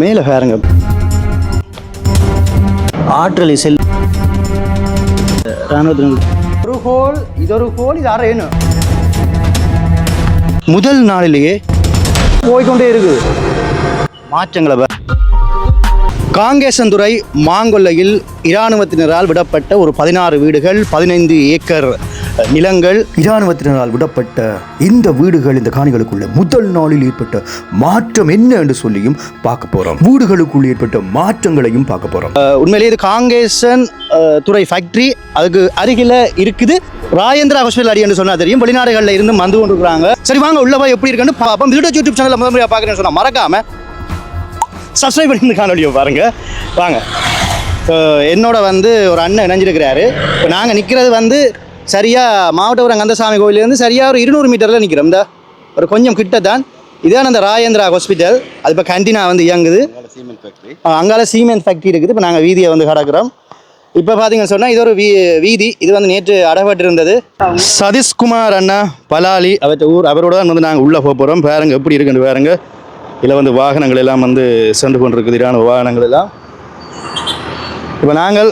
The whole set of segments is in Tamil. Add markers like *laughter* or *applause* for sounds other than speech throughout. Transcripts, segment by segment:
மேலே பாருங்க. ஆற்றலை செல் ஒரு ஹோல் இது ஒரு ஹோல் இது அரை முதல் நாளிலேயே போய்க்கொண்டே இருக்குது மாற்றங்களை காங்கேசந்துறை மாங்கொல்லையில் இராணுவத்தினரால் விடப்பட்ட ஒரு பதினாறு வீடுகள் பதினைந்து ஏக்கர் நிலங்கள். இராணுவத்தினரால் விடப்பட்ட இந்த வீடுகள் இந்த காணிகளுக்குள்ள முதல் நாளில் ஏற்பட்ட மாற்றம் என்ன என்று சொல்லியும் பார்க்க போறோம். வீடுகளுக்குள் ஏற்பட்ட மாற்றங்களையும் பார்க்க போறோம். உண்மையிலேயே இது காங்கேசன் துறை ஃபேக்டரி அதுக்கு அருகில இருக்குது. ராஜேந்திரா ஹாஸ்பிட்டல் அடி என்று சொன்னா தெரியும். வெளிநாடுகளில் இருந்து வந்து கொண்டிருக்கிறாங்க. சரி வாங்க உள்ள போய் எப்படி இருக்குன்னு பார்ப்போம் வீடியோ யூடியூப் சேனல் முதல் முறையாக பார்க்குறேன்னு சொன்னா மறக்காம சப்ஸ்கிரைப் பண்ணி இந்த காணொலியை பாருங்க. வாங்க. ஸோ என்னோட வந்து ஒரு அண்ணன் இணைஞ்சிருக்கிறாரு. இப்போ நாங்கள் நிற்கிறது வந்து சரியாக மாவட்டபுரம் கந்தசாமி கோயிலேருந்து சரியாக ஒரு இருநூறு மீட்டரில் நிற்கிறோம் இந்த ஒரு கொஞ்சம் கிட்ட தான் இதான் அந்த ராஜேந்திரா ஹாஸ்பிட்டல். அது இப்போ கண்டினா வந்து இயங்குது. அங்கால சீமெண்ட் ஃபேக்ட்ரி இருக்குது. இப்போ நாங்கள் வீதியை வந்து கடக்கிறோம். இப்போ பார்த்தீங்கன்னு சொன்னால் இது ஒரு வீ வீதி. இது வந்து நேற்று அடப்பட்டிருந்தது. சதீஷ்குமார் அண்ணா பலாலி அவற்ற ஊர் அவரோட தான் வந்து நாங்கள் உள்ளே போக போகிறோம் பாருங்க எப்படி இருக்குன்னு பாருங்க. இதில் வந்து வாகனங்கள் எல்லாம் வந்து சென்று கொண்டிருக்குது இராணுவ வாகனங்கள் எல்லாம். இப்போ நாங்கள்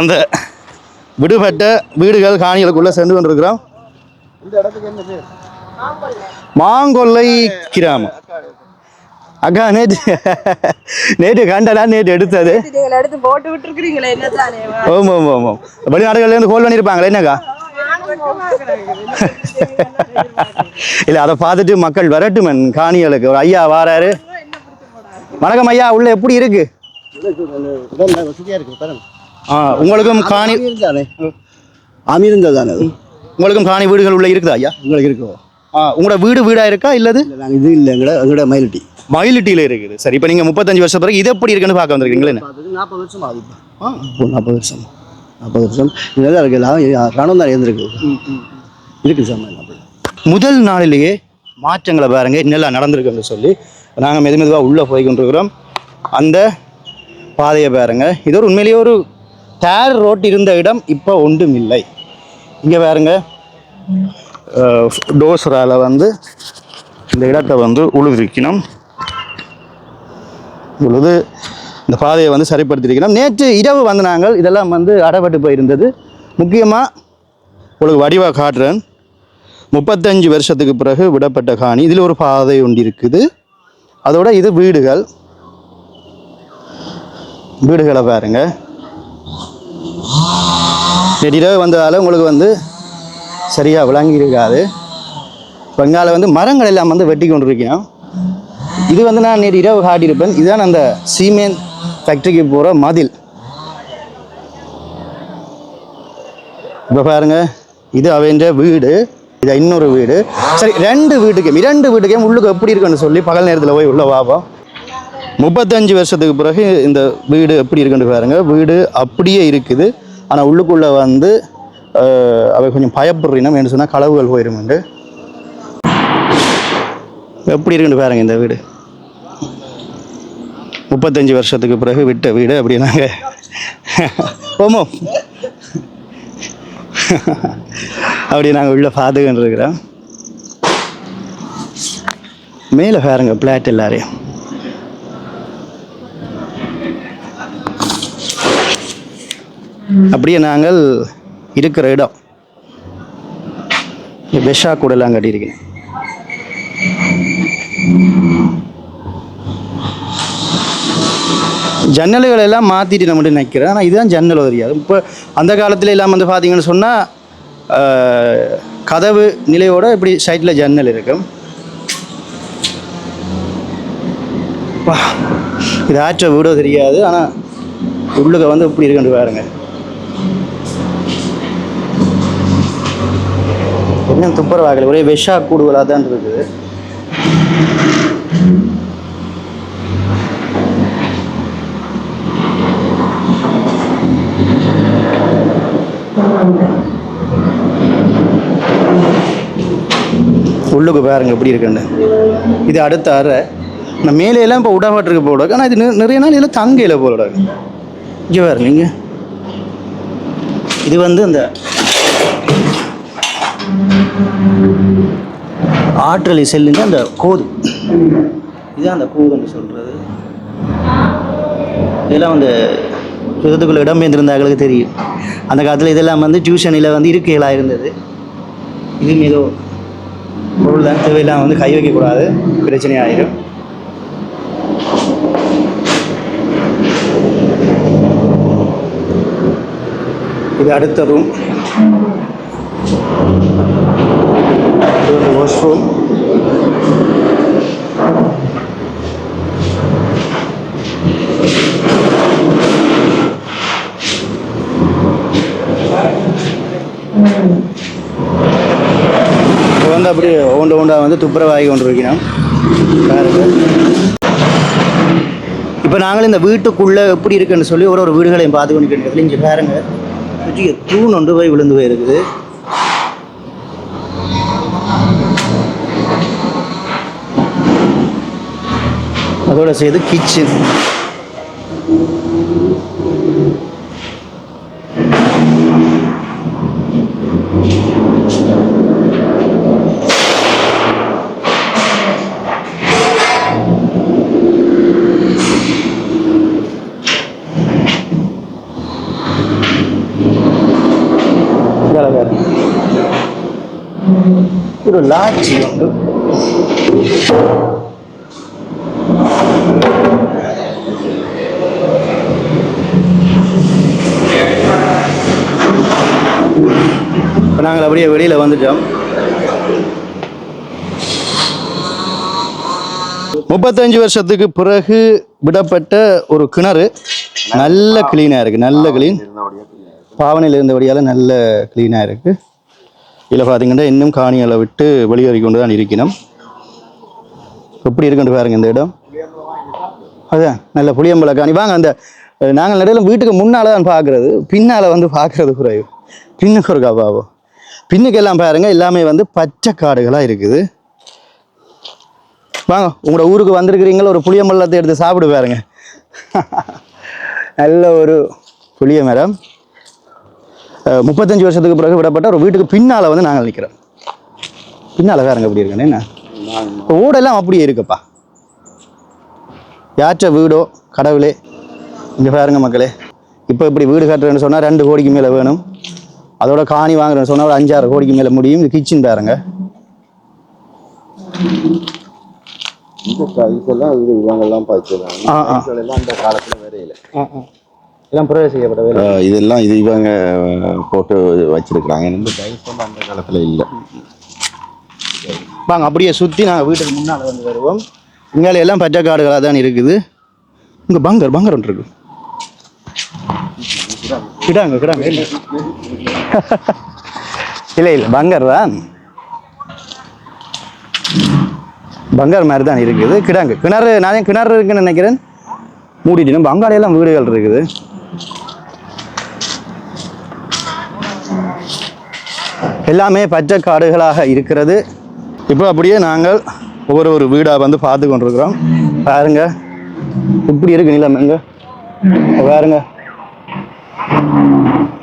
அந்த விடுபட்ட வீடுகள் காணிகளுக்குள்ளே சென்று கொண்டிருக்கிறோம். மாங்கொல்லை கிராமம். அக்கா நேற்று நேற்று கண்டடா நேற்று எடுத்தது. எடுத்து போட்டு விட்டுருக்கிறீங்களே என்ன ஓம் ஓம் ஓம் வெளிநாடுகள்லேருந்து கோல் பண்ணியிருப்பாங்களே என்னக்கா? இல்லை அதை பார்த்துட்டு மக்கள் வரட்டுமன். காணிகளுக்கு ஒரு ஐயா வாராரு. வணக்கம் ஐயா உள்ள எப்படி இருக்கு? ஆ உங்களுக்கும் காணி அமிர்ந்தது தானே உங்களுக்கும் காணி வீடுகள் உள்ள இருக்குதா ஐயா? உங்களுக்கு இருக்கோ? ஆ உங்களோட வீடு வீடா இருக்கா இல்லது? நாங்கள் இது இல்லை எங்கட எங்கட மயிலட்டி. மயிலிட்டியில் இருக்குது. சரி இப்போ நீங்கள் முப்பத்தஞ்சு வருஷம் பிறகு இது எப்படி இருக்குன்னு பார்க்க வந்திருக்கீங்களே நாற்பது வருஷம் ஆகுது. ஆ நாற்பது வருஷம். நாற்பது வருஷம். இதெல்லாம் இருக்கு. எல்லாம் ராணுவம் தான் இருந்திருக்கு இருக்குது சார் முதல் நாளிலேயே மாற்றங்களை பாருங்க. என்னெல்லாம் நடந்திருக்குன்னு சொல்லி நாங்கள் மெது மெதுவாக உள்ளே போய் கொண்டிருக்கிறோம். அந்த பாதையை பாருங்க. இது ஒரு உண்மையிலேயே ஒரு டேர் ரோட் இருந்த இடம். இப்போ ஒன்றும் இல்லை. இங்கே பாருங்க. டோசரால் வந்து இந்த இடத்தை வந்து உழுவிருக்கணும் உழுது இந்த பாதையை வந்து சரிப்படுத்தியிருக்கணும் நேற்று இரவு வந்து நாங்கள் இதெல்லாம் வந்து அடப்பட்டு போயிருந்தது. முக்கியமாக உங்களுக்கு வடிவாக காட்டுறேன். முப்பத்தஞ்சு வருஷத்துக்கு பிறகு விடப்பட்ட காணி. இதில் ஒரு பாதை ஒன்று இருக்குது. அதோட இது வீடுகள். வீடுகளை பாருங்க. திடீராக வந்ததால் உங்களுக்கு வந்து சரியாக விளங்கி இருக்காது பெங்கால வந்து மரங்கள் எல்லாம் வந்து வெட்டி கொண்டிருக்கணும் இது வந்து நான் நேற்று இரவு காட்டியிருப்பேன். இதுதான் அந்த சீமேன் ஃபேக்ட்ரிக்கு போகிற மதில். இப்போ பாருங்க இது அவன் வீடு இது இன்னொரு வீடு. சரி ரெண்டு வீட்டுக்கும் இரண்டு வீட்டுக்கும் உள்ளுக்கு எப்படி இருக்குன்னு சொல்லி பகல் நேரத்தில் போய் உள்ள வாபம் முப்பத்தஞ்சு வருஷத்துக்கு பிறகு இந்த வீடு எப்படி இருக்குன்னு பாருங்க. வீடு அப்படியே இருக்குது. ஆனால் உள்ளுக்குள்ளே வந்து அவை கொஞ்சம் பயப்படுறீங்க என்ன சொன்னால் களவுகள் போயிருமுண்டு. எப்படி இருக்குன்னு பாருங்க இந்த வீடு. முப்பத்தஞ்சு வருஷத்துக்கு பிறகு விட்ட வீடு அப்படின்னாங்க. ஓமோ அப்படி நாங்கள் உள்ள பார்த்துக்கிட்டு இருக்கிறோம். மேலே பாருங்க பிளாட் எல்லாரையும். அப்படியே நாங்கள் இருக்கிற இடம். வெஷா கூடலாம் கட்டியிருக்கேன். ஜன்னல்கள் எல்லாம் மாற்றிட்டு நம்ம நினைக்கிறேன். ஆனால் இதுதான் ஜன்னல் தெரியாது இப்போ அந்த காலத்தில் எல்லாம் வந்து பார்த்தீங்கன்னு சொன்னால் கதவு நிலையோட இப்படி சைட்டில் ஜன்னல் இருக்கும். வா, இது ஆற்ற வீடோ தெரியாது. ஆனால் உள்ளுக வந்து இப்படி இருக்குன்னு பாருங்க. என்ன துப்புரவாகல? ஒரே விஷா கூடுதலாக தான் இருக்குது. உள்ளுக்கு பாருங்கள் எப்படி இருக்குன்னு. இது அடுத்த அறை. இந்த மேலே எல்லாம் இப்போ உடமாட்டிருக்கு போல ஆனால் இது நிறைய நாள் இதில் தங்கையில் போல இங்கே பாருங்க இங்கே. இது வந்து இந்த ஆற்றலை செல்லுங்க அந்த கோது. இதுதான் அந்த கோதுன்னு சொல்கிறது இதெல்லாம் வந்து இடம் இடம்பெயர்ந்திருந்தாங்களுக்கு தெரியும். அந்த காலத்தில் இதெல்லாம் வந்து டியூஷனில் வந்து இருக்கைகளாக இருந்தது. இது ஏதோ பொருள் தான் தேவையில்லாம வந்து கை வைக்கக்கூடாது. பிரச்சனை ஆயிடும் இது அடுத்த ரூம் இது வாஷ்ரூம் வந்து அப்படியே ஓண்ட ஓண்டா வந்து துப்புரவாகி கொண்டு இருக்கிறோம் இப்போ நாங்கள் இந்த வீட்டுக்குள்ளே எப்படி இருக்குன்னு சொல்லி ஒரு ஒரு வீடுகளையும் பார்த்து கொண்டு இருக்கிறது இங்கே பாருங்க. தூண் ஒன்று போய் விழுந்து போயிருக்குது. அதோட சேர்த்து கிச்சன் ಮೂರು ಲಾಡ್ಜಿ ಉಂಟು இப்போ நாங்கள் அப்படியே வெளியில் வந்துட்டோம். முப்பத்தஞ்சு வருஷத்துக்கு பிறகு விடப்பட்ட ஒரு கிணறு. நல்ல கிளீனாக இருக்குது நல்ல கிளீன் பாவனையில் இருந்தபடியால் நல்ல கிளீனாக இருக்குது இதில் பார்த்தீங்கன்னா இன்னும் காணிகளை விட்டு வெளியேறி கொண்டு தான் இருக்கணும் எப்படி இருக்குன்னு பாருங்க இந்த இடம். அதான் நல்ல புளியம்பள காணி. வாங்க அந்த நாங்கள் நடுவில் வீட்டுக்கு முன்னால் தான் பார்க்குறது. பின்னால் வந்து பார்க்குறது குறைவு. பின்னுக்கு ஒரு கபாவம் பின்னுக்கு எல்லாம் பாருங்க எல்லாமே வந்து பச்சை காடுகளாக இருக்குது. வாங்க உங்களோட ஊருக்கு வந்திருக்கிறீங்களா ஒரு புளியம்பள்ளத்தை எடுத்து சாப்பிடு பாருங்க. நல்ல ஒரு புளிய மரம். முப்பத்தஞ்சு வருஷத்துக்கு பிறகு விடப்பட்ட ஒரு வீட்டுக்கு பின்னால் வந்து நாங்கள் நிற்கிறோம் பின்னால் பாருங்க எப்படி இருக்குன்னு என்ன? ஓடெல்லாம் அப்படியே இருக்குப்பா. யாற்ற வீடோ கடவுளே இங்கே பாருங்க மக்களே. இப்போ இப்படி வீடு கட்டுறேன்னு சொன்னால் ரெண்டு கோடிக்கு மேலே வேணும். அதோட காணி வாங்குறேன்னு சொன்னால் ஒரு அஞ்சாறு கோடிக்கு மேலே முடியும். இது கிச்சன் பாருங்க. இந்த இதெல்லாம் இது இவங்கெல்லாம் அந்த காலத்துல செய்யப்பட்ட வேலை இதெல்லாம் இது இவங்க போட்டு வச்சிருக்கிறாங்க. இந்த டைல்ஸ் வந்து அந்த காலத்துல இல்ல. வாங்க அப்படியே சுற்றி நாங்கள் வீட்டுக்கு முன்னால் வந்து வருவோம். இங்கால எல்லாம் பச்சை காடுகளாக தான் இருக்குது. இங்கே பங்கர் பங்கர் ஒன்று இருக்கு. கிடாங்க கிடாங்க இல்லை. *laughs* இல்லை இல்லை பங்கர் தான். பங்கர் மாதிரி தான் இருக்குது. கிடாங்கு கிணறு நான் கிணறு இருக்குன்னு நினைக்கிறேன்? மூடிட்டு பங்காளியெல்லாம் வீடுகள் இருக்குது. எல்லாமே பச்சை காடுகளாக இருக்கிறது. இப்போ அப்படியே நாங்கள் ஒவ்வொரு ஒரு வீடாக வந்து பார்த்து கொண்டிருக்கிறோம். பாருங்க. இப்படி இருக்கு நிலம் எங்க? பாருங்க.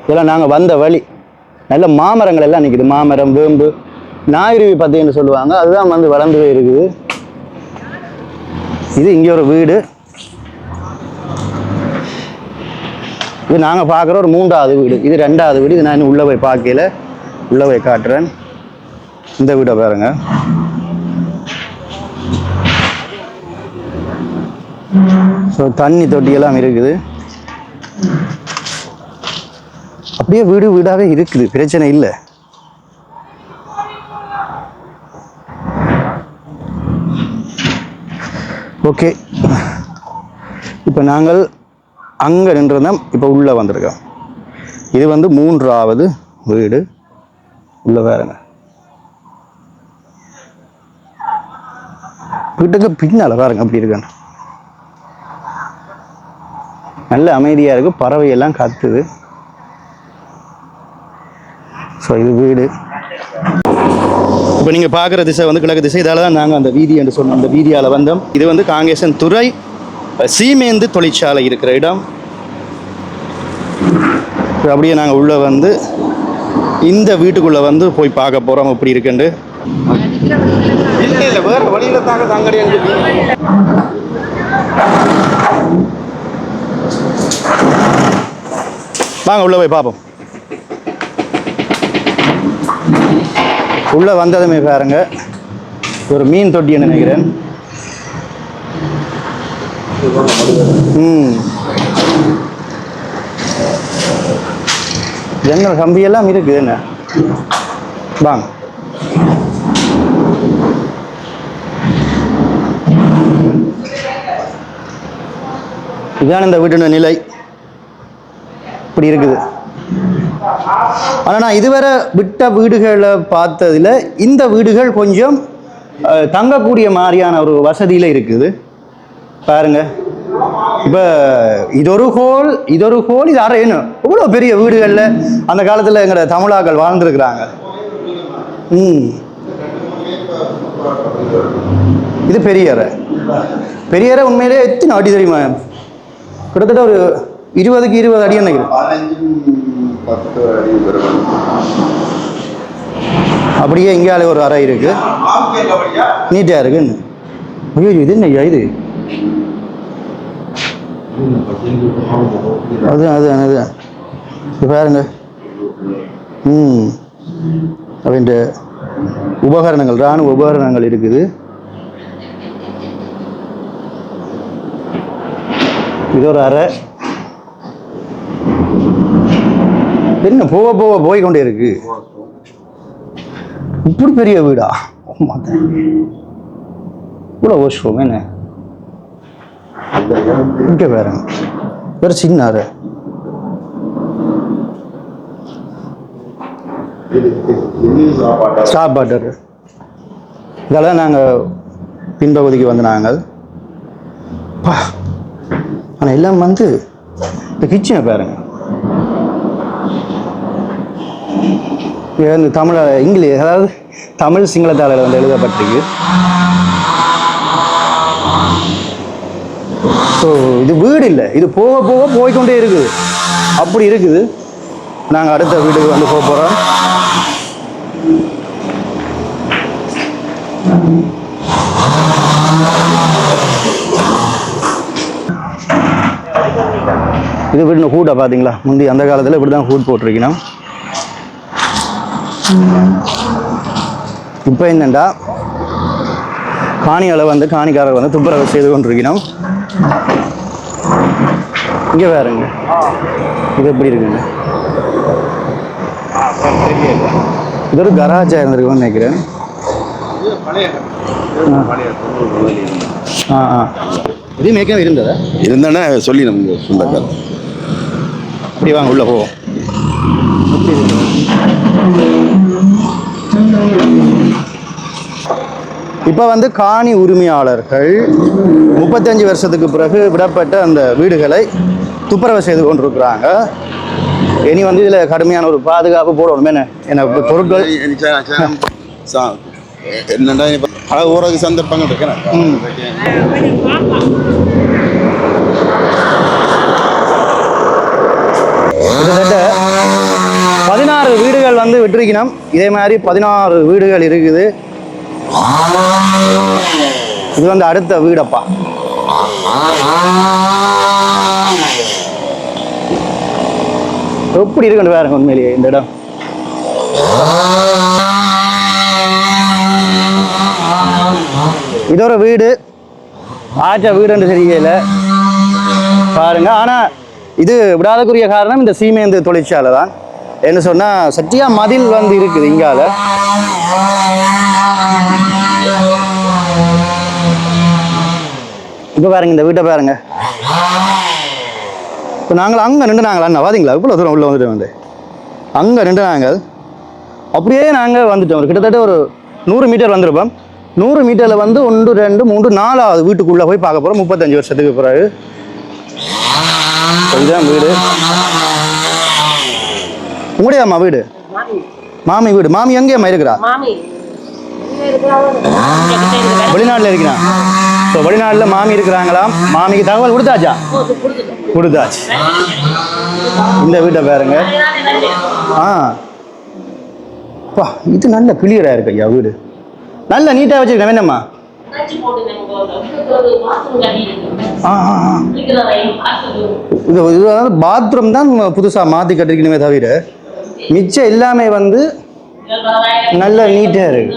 இதெல்லாம் நாங்கள் வந்த வழி. நல்ல மாமரங்கள் எல்லாம் நிற்குது மாமரம் வேம்பு நாயிருவி பத்தின்னு சொல்லுவாங்க. அதுதான் வந்து வளர்ந்து போய் இருக்குது. இது இங்கே ஒரு வீடு. இது நாங்கள் பார்க்குற ஒரு மூன்றாவது வீடு. இது ரெண்டாவது வீடு. இது நான் உள்ளே போய் பார்க்கல. உள்ளே போய் காட்டுறேன். இந்த வீடை பாருங்க. ஸோ தண்ணி தொட்டியெல்லாம் இருக்குது. அப்படியே வீடு வீடாகவே இருக்குது. பிரச்சனை இல்லை. ஓகே. இப்போ நாங்கள் அங்கே நின்றிருந்தோம் இப்போ உள்ளே வந்திருக்கோம். இது வந்து மூன்றாவது வீடு. உள்ள பாருங்க வீட்டுக்கு பின்னால் பாருங்க அப்படி இருக்கான்னு நல்ல அமைதியாக இருக்குது பறவை எல்லாம் கத்துது. ஸோ இது வீடு. இப்போ நீங்கள் பார்க்குற திசை வந்து கிழக்கு திசை. இதால தான் நாங்கள் அந்த வீதி என்று சொன்னோம் அந்த வீதியால் வந்தோம். இது வந்து காங்கேசன் துறை சீமேந்து தொழிற்சாலை இருக்கிற இடம். அப்படியே நாங்கள் உள்ளே வந்து இந்த வீட்டுக்குள்ளே வந்து போய் பார்க்க போகிறோம் எப்படி இருக்குண்டு இல்லை இல்லை வேறு வழியில் தாங்க தங்கடி வாங்க உள்ள போய் பார்ப்போம். உள்ள வந்ததுமே பாருங்க. ஒரு மீன் தொட்டின்னு நினைக்கிறேன். ம். ஜன்னல் கம்பி எல்லாம் இருக்குது என்ன? வாங்க. இதான் இந்த வீட்டின நிலை. இப்படி இருக்குது. ஆனால் நான் இதுவரை விட்ட வீடுகளை பார்த்ததில் இந்த வீடுகள் கொஞ்சம் தங்கக்கூடிய மாதிரியான ஒரு வசதியில் இருக்குது. பாருங்கள் இப்போ இதொரு ஹோல் இதொரு ஹோல் இது அறையணும் இவ்வளோ பெரிய வீடுகளில் அந்த காலத்தில் எங்களோட தமிழாக்கள் வாழ்ந்துருக்குறாங்க. ம். இது பெரிய அறை. பெரிய அறை உண்மையிலே எத்தனை அடி தெரியுமா? கிட்டத்தட்ட ஒரு இருபதுக்கு இருபது அடி நினைக்கிறேன் அப்படியே இங்கேயாலே ஒரு அறை இருக்கு. நீட்டாக இருக்குன்னு. ஐயோ இது என்ன இது? அது அது அது. இப்போ பாருங்க. ம். அப்படின்ட்டு உபகரணங்கள் இராணுவ உபகரணங்கள் இருக்குது. இது ஒரு அறை. என்ன போக போக போய் கொண்டே இருக்கு. இப்படி பெரிய வீடா? மாத்தேன் இவ்வளோ வாஷ்ரூம் என்ன? இங்கே பாருங்க வேறு சின்ன அறை சாப்பாட்டு இதெல்லாம் நாங்கள் பின்பகுதிக்கு வந்து நாங்கள் பா. ஆனால் எல்லாம் வந்து இந்த கிச்சனை பாருங்க. இது வந்து தமிழ இங்கிலீஷ் அதாவது தமிழ் சிங்களத்தாளில் வந்து எழுதப்பட்டிருக்கு. ஸோ இது வீடு இல்லை இது போக போக போய்க்கொண்டே இருக்குது. அப்படி இருக்குது. நாங்கள் அடுத்த வீட்டுக்கு வந்து போக போகிறோம் இது வீடு ஹூட்டை பார்த்தீங்களா முந்தி அந்த காலத்தில் இப்படி தான் ஹூட் போட்டிருக்கணும். இப்போ என்னண்டா? காணிகளை வந்து காணிக்காரர் வந்து துப்புரவு செய்து கொண்டிருக்கணும். இங்கே வேறுங்க இது எப்படி இருக்குங்க இது ஒரு கராஜா இருந்திருக்கும்னு நினைக்கிறேன். ஆ ஆ. இது மேற்கனவே இருந்ததா? இருந்தானே சொல்லி நமக்கு சொந்தக்கார இப்படி வாங்க உள்ள போவோம் இப்போ வந்து காணி உரிமையாளர்கள் முப்பத்தஞ்சு வருஷத்துக்கு பிறகு விடப்பட்ட அந்த வீடுகளை துப்புரவு செய்து கொண்டிருக்கிறாங்க. இனி வந்து இதில் கடுமையான ஒரு பாதுகாப்பு போடணும் என்ன என்ன பொருட்கள்? என்னடா பல ஊரக சந்தர்ப்பங்கள் இருக்கிறேன் கிட்டத்தட்ட பதினாறு வீடுகள் வந்து விட்டிருக்கணும். இதே மாதிரி பதினாறு வீடுகள் இருக்குது. இது வந்து அடுத்த வீடப்பா. எப்படி இருக்குன்னு பாருங்க உண்மையிலேயே இந்த இடம். இது ஒரு வீடு. ஆச்சா வீடுன்னு தெரியல பாருங்க. ஆனா இது விடாதக்குரிய காரணம் இந்த சீமேந்து தொழிற்சாலை தான். என்ன சொன்னா சத்தியா மதில் வந்து இருக்குது இங்கால. இப்போ பாருங்க இந்த வீட்டை பாருங்க. இப்போ நாங்கள் அங்கே நின்று நாங்கள் அண்ணா வாதிங்களா? இவ்வளோ தூரம் உள்ளே வந்துட்டு வந்து. அங்கே நின்று நாங்கள் அப்படியே நாங்கள் வந்துட்டோம். ஒரு கிட்டத்தட்ட ஒரு நூறு மீட்டர் வந்திருப்போம். நூறு மீட்டரில் வந்து ஒன்று ரெண்டு மூன்று நாலாவது வீட்டுக்குள்ளே போய் பார்க்க போகிறோம் முப்பத்தஞ்சு வருஷத்துக்கு பிறகு. இதுதான் வீடு. உங்களுடைய அம்மா வீடு? மாமி. வீடு. மாமி எங்கேயம்மா இருக்கிறா? வெளிநாட்டில் இருக்கிறான் ஸோ வெளிநாட்டில் மாமி இருக்கிறாங்களாம் மாமிக்கு தகவல் கொடுத்தாச்சா? கொடுத்தாச்சு. இந்த வீட்டை பாருங்க. ஆ. பா இது நல்ல கிளியராக இருக்கு ஐயா வீடு. நல்ல நீட்டாக வச்சிருக்கேன். வேணாம்மா இது இது பாத்ரூம் தான் புதுசாக மாற்றி கட்டிருக்கணுமே தவிர மிச்சம் எல்லாமே வந்து நல்ல நீட்டாக இருக்கு.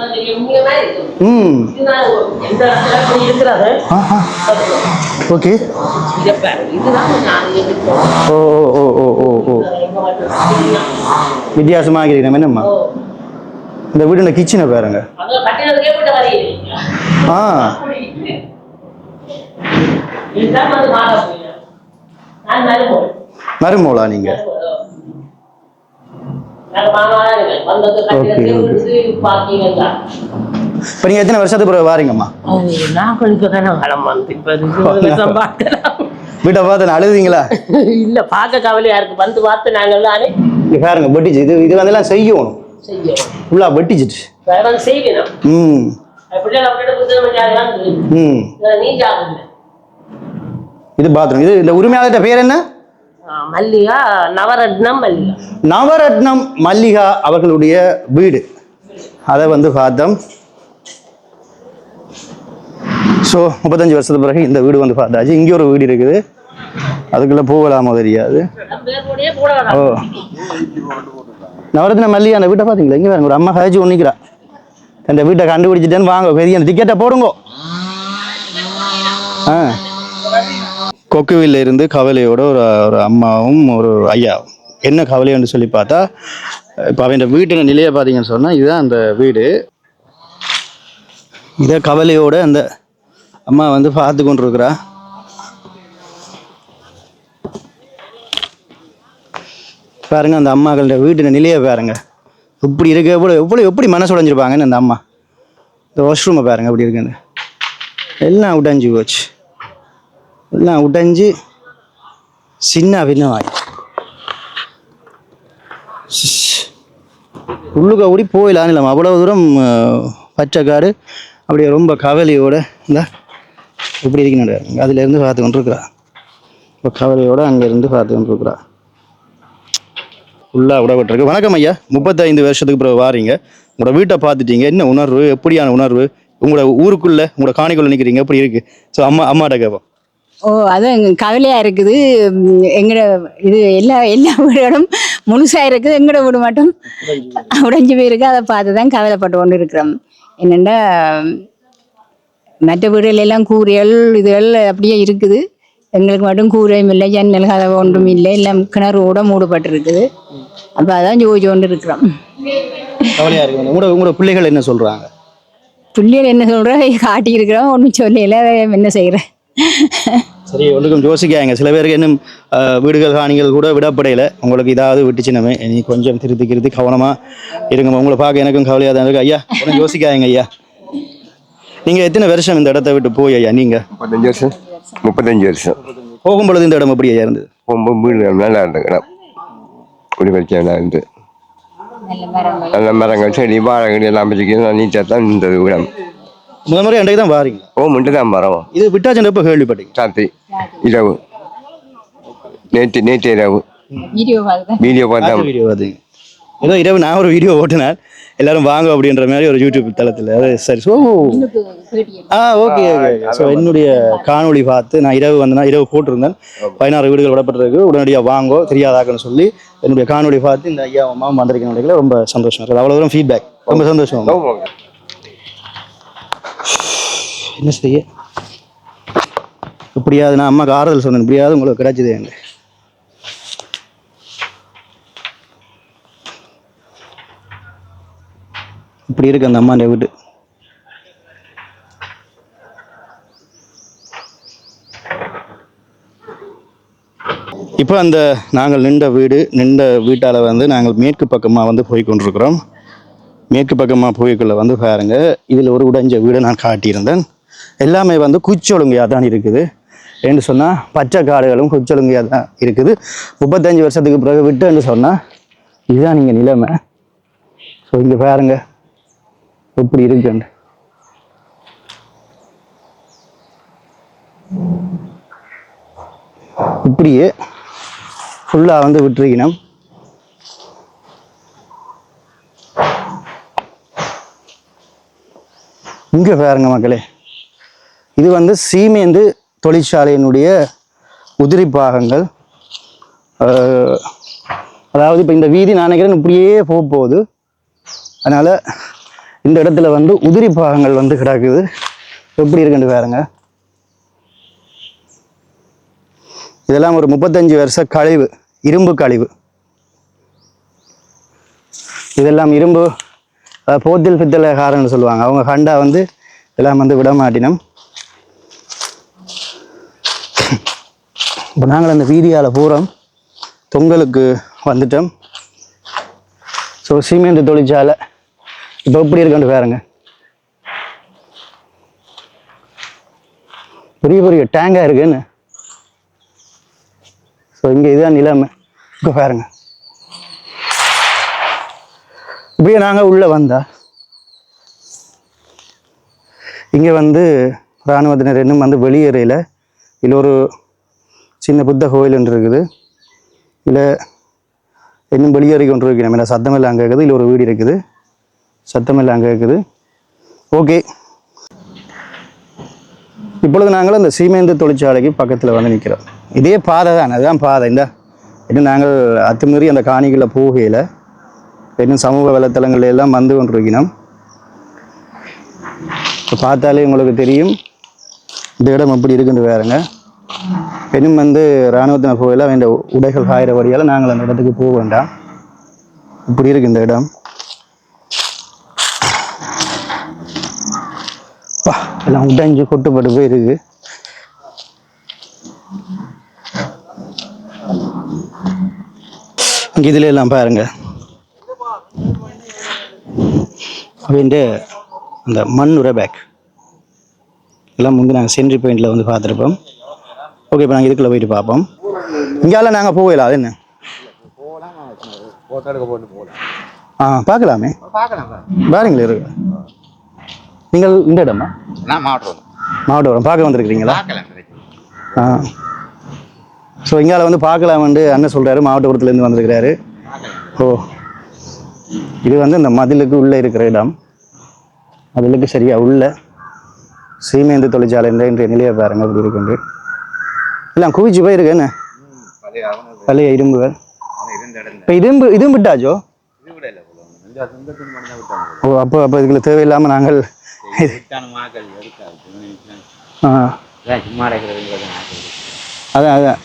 ம். ஓகே. ஓ ஓ ஓ ஓ ஓ வித்தியாசமாக இருக்கிறேன் என்னம்மா? இந்த வீடு கிச்சனை பாருங்க. ஆ. மருமோளா நீங்கள் இப்போ நீங்கள் எத்தனை வருஷத்துக்கு பிறகு வாரீங்கம்மா நாங்கள் இப்போ தானே வந்து இப்போ வீட்டை பார்த்து அழுதுங்களா? இல்ல பார்க்க கவலையா இருக்கு. வந்து பார்த்து நாங்கள் தானே இங்கே பாருங்க வெட்டிச்சு. இது இது வந்தெல்லாம் செய்யணும். செய்யணும். ஃபுல்லாக வெட்டிச்சிட்டு ம். ம். இது பாத்ரூம் இது இந்த உரிமையாளர்கிட்ட பேர் என்ன? மல்லிகா நவரத்னம் மல்லிகா. நவரத்னம் மல்லிகா அவர்களுடைய வீடு. அதை வந்து பார்த்தோம். ஸோ முப்பத்தஞ்சு வருஷத்துக்கு பிறகு இந்த வீடு வந்து பார்த்தாச்சு. இங்கே ஒரு வீடு இருக்குது. அதுக்குள்ளே போகலாமோ தெரியாது. ஓ. நவரத்ன மல்லிகா அந்த வீட்டை பார்த்தீங்களா? இங்கே ஒரு அம்மா கழிச்சு ஒன்றிக்கிறா அந்த வீட்டை கண்டுபிடிச்சிட்டேன்னு வாங்க. பெரிய அந்த டிக்கெட்டை போடுங்க. ஆ. கொக்குவில் இருந்து கவலையோட ஒரு ஒரு அம்மாவும் ஒரு ஐயாவும் என்ன கவலைன்னு சொல்லி பார்த்தா இப்போ அவன் வீட்டின் நிலையை பார்த்தீங்கன்னு சொன்னால் இதுதான் அந்த வீடு. இதை கவலையோட அந்த அம்மா வந்து பார்த்து கொண்டிருக்கிறா. பாருங்க அந்த அம்மாக்களோட வீட்டு நிலையை பாருங்க. இப்படி இருக்க எவ்வளோ எவ்வளோ எப்படி மனசு உடஞ்சிருப்பாங்கன்னு அந்த அம்மா. இந்த வாஷ்ரூமை பாருங்க அப்படி இருக்குன்னு. எல்லாம் உடஞ்சி போச்சு. எல்லாம் உடைஞ்சு சின்ன பின்னமாய் உள்ளுக்க ஓடி போயிடலாம் இல்லாமல் அவ்வளோ தூரம் பச்சைக்காரு பச்சைக்காடு அப்படியே ரொம்ப கவலையோட இந்த இப்படி இருக்கணும் அதுலேருந்து பார்த்து கொண்டிருக்கிறா இப்போ கவலையோட அங்கேருந்து பார்த்து கொண்டிருக்கிறா ஃபுல்லாக விடப்பட்டிருக்கு வணக்கம் ஐயா முப்பத்தைந்து வருஷத்துக்கு பிறகு வாரீங்க உங்களோட வீட்டை பார்த்துட்டீங்க என்ன உணர்வு எப்படியான உணர்வு உங்களோட ஊருக்குள்ள உங்களோட காணிக்குள்ள நிற்கிறீங்க எப்படி இருக்கு ஸோ அம்மா அம்மாட்ட கேட்போம் ஓ அது கவலையாக இருக்குது. எங்கட இது எல்லா எல்லா வீடுகளும் முழுசாக இருக்குது. எங்கட வீடு மட்டும் உடைஞ்சு போயிருக்கு. அதை பார்த்து தான் கவலைப்பட்டு கொண்டு இருக்கிறோம். என்னென்னா மற்ற வீடுகள் எல்லாம் கூரைகள் இதுகள் அப்படியே இருக்குது. எங்களுக்கு மட்டும் கூரையும் இல்லை ஜன்னல் கதவு ஒன்றும் இல்லை. எல்லாம் கிணறோட மூடப்பட்டிருக்குது. அப்போ அதான் ஜோதி கொண்டு இருக்கிறோம். உங்களோட உங்களோட பிள்ளைகள் என்ன சொல்கிறாங்க பிள்ளைகள் என்ன சொல்கிற காட்டி இருக்கிறோம் ஒன்றும் சொல்லல என்ன செய்கிறேன் சரி ஒன்றுக்கும் யோசிக்காங்க சில பேருக்கு இன்னும் வீடுகள் காணிகள் கூட விடப்படையில. உங்களுக்கு இதாவது விட்டுச்சுனமே நீ கொஞ்சம் திருத்தி திருத்தி கவனமாக இருங்க. உங்களை பார்க்க எனக்கும் கவலையாக தான் இருக்கு. ஐயா ஒன்றும் யோசிக்காதீங்க ஐயா. நீங்கள் எத்தனை வருஷம் இந்த இடத்த விட்டு போய் ஐயா நீங்கள் முப்பத்தஞ்சு வருஷம். முப்பத்தஞ்சு வருஷம். போகும் பொழுது இந்த இடம் எப்படி ஐயா இருந்தது? போகும்போது வீடு நல்லா இருந்துக்கிறேன் குடி. பிரச்சனை இருந்து நல்ல மரங்கள். செடி வாழைகள் எல்லாம் நீட்டாக தான் இந்த இடம். முதல் முறை அன்றைக்கு தான் வாரீங்க. ஓ முண்டு தான் மரம் இது விட்டாச்சன் எப்போ கேள்விப்பட்டீங்க? ராத்திரி இரவு. நேற்று நேற்று இரவு. வீடியோ பார்த்து. வீடியோ பார்த்தா வீடியோ அது. ஏதோ இரவு நான் ஒரு வீடியோ ஓட்டினேன் எல்லாரும் வாங்க அப்படின்ற மாதிரி ஒரு யூடியூப் தளத்தில். அது சரி ஸோ ஆ ஓகே ஓகே ஸோ என்னுடைய காணொளி பார்த்து நான் இரவு வந்தேன்னா இரவு போட்டிருந்தேன். பதினாறு வீடுகள் விடப்பட்டிருக்கு. உடனடியாக வாங்கோ தெரியாதாக்குன்னு சொல்லி என்னுடைய காணொளி பார்த்து இந்த ஐயா அம்மா வந்திருக்கணும் ரொம்ப சந்தோஷம் இருக்குது அவ்வளோ தூரம் ஃபீட்பேக் ரொம்ப சந்தோஷம். என்ன செய்ய? இப்படியாவது நான் அம்மாக்கு ஆறுதல் சொன்னேன். இப்படியாவது உங்களுக்கு கிடைச்சது எனக்கு இப்படி இருக்கு அந்த அம்மாண்ட வீட்டு. இப்போ அந்த நாங்கள் நின்ற வீடு நின்ற வீட்டால் வந்து நாங்கள் மேற்கு பக்கமாக வந்து போய் கொண்டிருக்கிறோம் மேற்கு பக்கமாக போய்க்குள்ளே வந்து பாருங்கள் இதில் ஒரு உடைஞ்ச வீடை நான் காட்டியிருந்தேன். எல்லாமே வந்து குச்சொழுங்கையாக தான் இருக்குது. என்று சொன்னால் பச்சை காடுகளும் குச்சொழுங்கையாக தான் இருக்குது. முப்பத்தஞ்சு வருஷத்துக்கு பிறகு விட்டுன்னு சொன்னால் இதுதான் நீங்கள் நிலைமை. ஸோ இங்கே பாருங்க எப்படி இருக்குன்னு. இப்படியே ஃபுல்லாக வந்து விட்டுருக்கணும். இங்கே பாருங்க மக்களே இது வந்து சீமேந்து தொழிற்சாலையினுடைய உதிரி பாகங்கள். அதாவது இப்போ இந்த வீதி நான் நினைக்கிறேன் இப்படியே போக போகுது அதனால் இந்த இடத்துல வந்து உதிரி பாகங்கள் வந்து கிடக்குது. எப்படி இருக்குன்னு பாருங்க. இதெல்லாம் ஒரு முப்பத்தஞ்சு வருஷ கழிவு இரும்பு கழிவு. இதெல்லாம் இரும்பு போத்தில் பித்தளை காரன்னு சொல்லுவாங்க. அவங்க கண்டா வந்து இதெல்லாம் வந்து விட மாட்டினம் இப்போ நாங்கள் அந்த வீதியால் பூரம் தொங்கலுக்கு வந்துட்டோம். ஸோ சிமெண்ட் தொழிற்சாலை இப்போ எப்படி இருக்குன்னு பாருங்க. பெரிய பெரிய டேங்காக இருக்குன்னு. ஸோ இங்கே இதுதான் நிலைமை. இப்போ பாருங்க. இப்படியே நாங்கள் உள்ளே வந்தா இங்கே வந்து இராணுவத்தினர் இன்னும் வந்து வெளியேறையில் இதில் ஒரு சின்ன புத்த கோயில் ஒன்று இருக்குது. இல்லை இன்னும் வெளியேறி கொண்டு இருக்கிறோம் சத்தம் சத்தமெல்லாம் அங்கே இருக்குது. இல்லை ஒரு வீடு இருக்குது. சத்தமெல்லாம் அங்கே இருக்குது. ஓகே. இப்பொழுது நாங்கள் அந்த சீமேந்து தொழிற்சாலைக்கு பக்கத்தில் வந்து நிற்கிறோம். இதே பாதை தான். அதுதான் பாதை. இந்த இன்னும் நாங்கள் அத்துமீறி அந்த காணிகளில் போகையில் இன்னும் சமூக வலைத்தளங்கள் எல்லாம் வந்து கொண்டிருக்கிறோம். இப்போ பார்த்தாலே உங்களுக்கு தெரியும். இந்த இடம் எப்படி இருக்குன்னு வேறுங்க இன்னும் வந்து இராணுவத்தினர் போகல அவன் உடைகள் காயிற வழியால் நாங்கள் அந்த இடத்துக்கு போக வேண்டாம். இப்படி இருக்கு இந்த இடம். பா எல்லாம் உடைஞ்சு கொட்டுப்பட்டு போயிருக்கு இங்கே இதில் எல்லாம் பாருங்க. அப்படின்ட்டு அந்த மண் உரை பேக் எல்லாம் வந்து நாங்கள் சென்ட்ரி பாயிண்டில் வந்து பார்த்துருப்போம். ஓகே இப்போ நாங்கள் இதுக்குள்ளே போயிட்டு பார்ப்போம். இங்கெல்லாம் நாங்கள் போகல அது என்ன? ஆ பார்க்கலாமே. பாருங்களே இருக்கு நீங்கள் இந்த இடமா? நான் மாவட்டம் மாவட்டம் பார்க்க வந்திருக்கிறீங்களா? ஆ. ஸோ இங்கால வந்து பார்க்கலாம் வந்து அண்ணன் சொல்கிறாரு மாவட்டபுரத்துலேருந்து வந்திருக்கிறாரு. ஓ. இது வந்து இந்த மதிலுக்கு உள்ளே இருக்கிற இடம். மதிலுக்கு சரியாக உள்ள சீமேந்து தொழிற்சாலை என்ற நிலையை பாருங்கள் அப்படி இருக்குண்டு எல்லாம் குவிச்சு போயிருக்கு என்ன? பழைய இரும்புகள். இப்போ இரும்பு இதுவும் விட்டாச்சோ? ஓ அப்போ அப்போ இதுக்குள்ள தேவையில்லாமல் நாங்கள் ஆ. அதான் அதான்.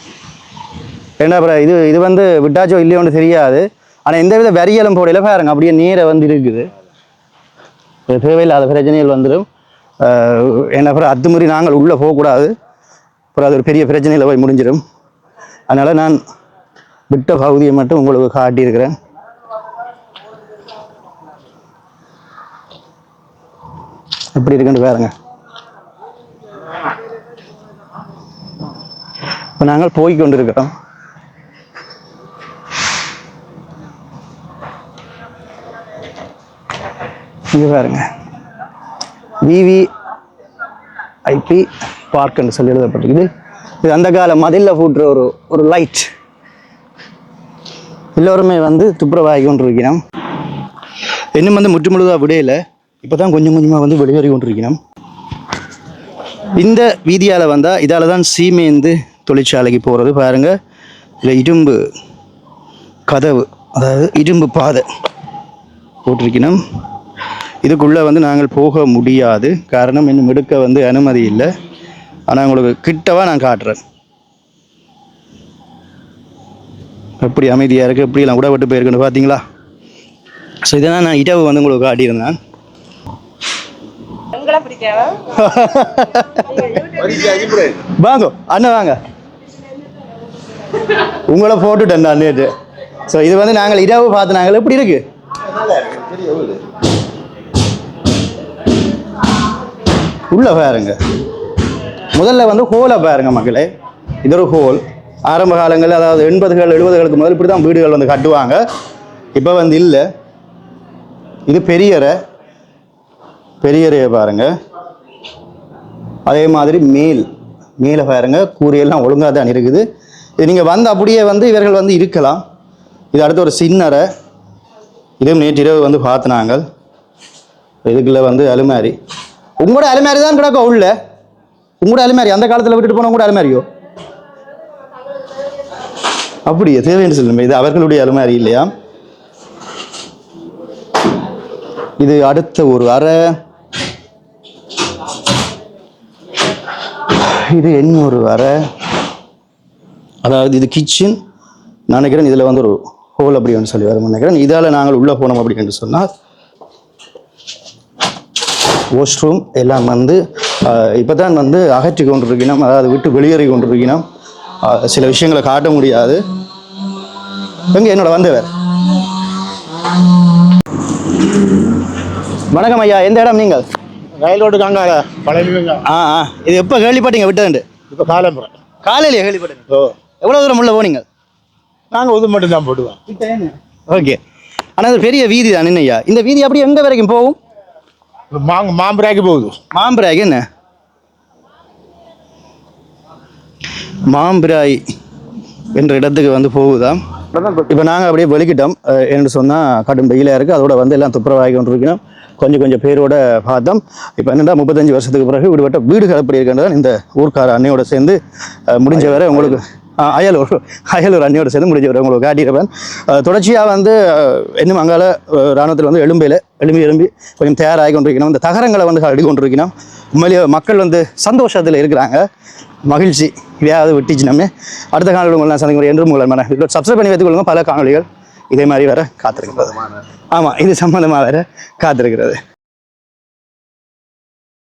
ஏன்னா அப்புறம் இது இது வந்து விட்டாச்சோ இல்லையோன்னு தெரியாது. ஆனால் எந்த வித வரியலும் போடையில பாருங்க அப்படியே நீரை வந்து இருக்குது. தேவையில்லாத பிரச்சனைகள் வந்துடும். என்ன அப்புறம் அத்துமுறை நாங்கள் உள்ளே போகக்கூடாது. அப்புறம் அது ஒரு பெரிய பிரச்சனையில் போய் முடிஞ்சிடும் அதனால் நான் விட்ட பகுதியை மட்டும் உங்களுக்கு காட்டியிருக்கிறேன். எப்படி இருக்குன்னு பாருங்க. இப்போ நாங்கள் போய் கொண்டிருக்கிறோம். இங்கே பாருங்க. விவி ஐபி பார்க்னு சொல்லி எழுதப்பட்டிருக்குது. இது அந்த கால மதிலில் பூட்டுற ஒரு ஒரு லைட் எல்லோருமே வந்து துப்புரவாகி கொண்டிருக்கிறோம். இன்னும் வந்து முற்று முழுதாக விடையில இப்போ தான் கொஞ்சம் கொஞ்சமாக வந்து வெளியேறி கொண்டிருக்கிறோம். இந்த வீதியால் வந்தால் இதால் தான் சீமேந்து தொழிற்சாலைக்கு போகிறது பாருங்கள் இதில் இரும்பு கதவு அதாவது இரும்பு பாதை போட்டிருக்கணும் இதுக்குள்ளே வந்து நாங்கள் போக முடியாது. காரணம் இன்னும் எடுக்க வந்து அனுமதி இல்லை. ஆனால் உங்களுக்கு கிட்டவா நான் காட்டுறேன். எப்படி அமைதியாக இருக்குது எப்படிலாம் விடப்பட்டு போயிருக்குன்னு பார்த்தீங்களா ஸோ இதெல்லாம் நான் இடவு வந்து உங்களுக்கு காட்டியிருந்தேன். *laughs* வாங்க அண்ணன் வாங்க. உங்களை போட்டுட்டேன் நான் நேற்று ஸோ இது வந்து நாங்கள் இரவு பார்த்து நாங்கள் எப்படி இருக்கு? உள்ள பாருங்க. முதல்ல வந்து ஹோலை பாருங்க மக்களே. இது ஒரு ஹோல் ஆரம்ப காலங்களில் அதாவது எண்பதுகள் எழுபதுகளுக்கு முதல் இப்படி தான் வீடுகள் வந்து கட்டுவாங்க. இப்போ வந்து இல்லை. இது பெரியரை பெரியறையை பாருங்கள் அதே மாதிரி மேல். மேலே பாருங்க. கூரையெல்லாம் ஒழுங்காக தான் இருக்குது. இது நீங்கள் வந்து அப்படியே வந்து இவர்கள் வந்து இருக்கலாம். இது அடுத்து ஒரு சின்னரை இதுவும் நேற்றிரவு வந்து பார்த்தினாங்க இதுக்குள்ளே வந்து அலுமாரி. உங்களோட அலுமாரி தான் கிடக்கும் உள்ள. உங்களோட அலுமாரி அந்த காலத்தில் விட்டுட்டு போன உங்களோட அலுமாரியோ? அப்படியே தேவைன்னு சொல்லுங்க. இது அவர்களுடைய அலுமாரி இல்லையா? இது அடுத்த ஒரு அறை. இது இன்னொரு அறை. அதாவது இது கிச்சன் நான் நினைக்கிறேன் இதில் வந்து ஒரு ஹோல் அப்படின்னு சொல்லி வரும் நினைக்கிறேன். இதால் நாங்கள் உள்ளே போனோம் அப்படின்னு சொன்னால் வாஷ்ரூம் எல்லாம் வந்து இப்போ தான் வந்து அகற்றி கொண்டிருக்கணும் அதாவது விட்டு வெளியேறி கொண்டிருக்கணும் சில விஷயங்களை காட்ட முடியாது. எங்க என்னோட வந்தவர்? வணக்கம் ஐயா எந்த இடம் நீங்கள்? ரயில் ரோடு காங்கால பழனிங்க ஆ ஆ. இது எப்போ கேள்விப்பட்டீங்க விட்டதுண்டு? இப்போ காலம்புரை. காலையிலேயே கேள்விப்பட்டீங்க. ஓ. எவ்வளோ தூரம் உள்ள போனீங்க? நாங்கள் இது மட்டும் தான் போடுவோம் ஓகே. ஆனால் இது பெரிய வீதி தான் ஐயா? இந்த வீதி அப்படியே எங்கே வரைக்கும் போகும்? மாம்பராக்கி போகுது. மாம்பிராய் என்ன? மாம்பிராய் என்ற இடத்துக்கு வந்து போகுதாம் இப்போ நாங்கள் அப்படியே வெளிக்கிட்டோம் என்று சொன்னால் கடும் வெயிலாக இருக்குது அதோட வந்து எல்லாம் துப்புரவாகி கொண்டிருக்கணும் கொஞ்சம் கொஞ்சம் பேரோட பார்த்தோம். இப்போ என்னென்னா முப்பத்தஞ்சு வருஷத்துக்கு பிறகு விடுபட்ட வீடுகள் எப்படி இருக்கின்றதான் இந்த ஊர்க்கார அன்னையோட சேர்ந்து முடிஞ்ச வரை உங்களுக்கு அயலூர் அயலூர் அன்னையோட சேர்ந்து முடிஞ்ச வரை உங்களுக்கு காட்டியிருப்பேன். தொடர்ச்சியாக வந்து இன்னும் அங்கால இராணுவத்தில் வந்து எலும்பையில் எலும்பி எலும்பி கொஞ்சம் தயாராகி கொண்டிருக்கணும் இந்த தகரங்களை வந்து அடி கொண்டிருக்கணும் உண்மையிலேயே மக்கள் வந்து சந்தோஷத்தில் இருக்கிறாங்க. மகிழ்ச்சி. இதையாவது விட்டுச்சு நம்ம. அடுத்த காணொலி உங்களை நான் சந்திக்கும் என்று உங்களை மன சப்ஸ்கிரைப் பண்ணி வைத்துக் கொள்ளுங்க. பல காணொலிகள் இதே மாதிரி வேற காத்திருக்கிறது. ஆமாம் இது சம்மந்தமாக வேற காத்திருக்கிறது.